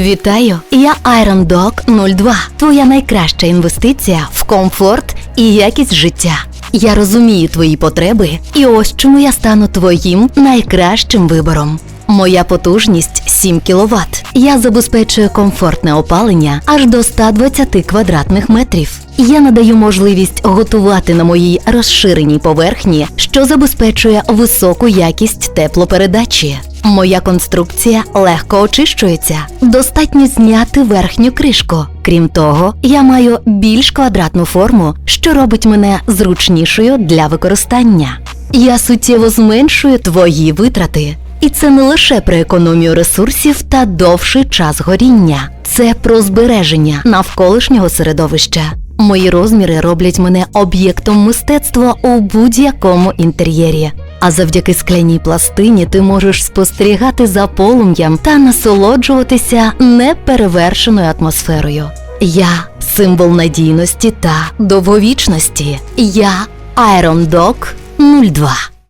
Вітаю! Я Iron Dog 02. Твоя найкраща інвестиція в комфорт і якість життя. Я розумію твої потреби, і ось чому я стану твоїм найкращим вибором. Моя потужність 7 кВт. Я забезпечую комфортне опалення аж до 120 квадратних метрів. Я надаю можливість готувати на моїй розширеній поверхні, що забезпечує високу якість теплопередачі. Моя конструкція легко очищується. Достатньо зняти верхню кришку. Крім того, я маю більш квадратну форму, що робить мене зручнішою для використання. Я суттєво зменшую твої витрати. І це не лише про економію ресурсів та довший час горіння, це про збереження навколишнього середовища. Мої розміри роблять мене об'єктом мистецтва у будь-якому інтер'єрі. А завдяки скляній пластині ти можеш спостерігати за полум'ям та насолоджуватися неперевершеною атмосферою. Я символ надійності та довговічності. Я Iron Dog 02.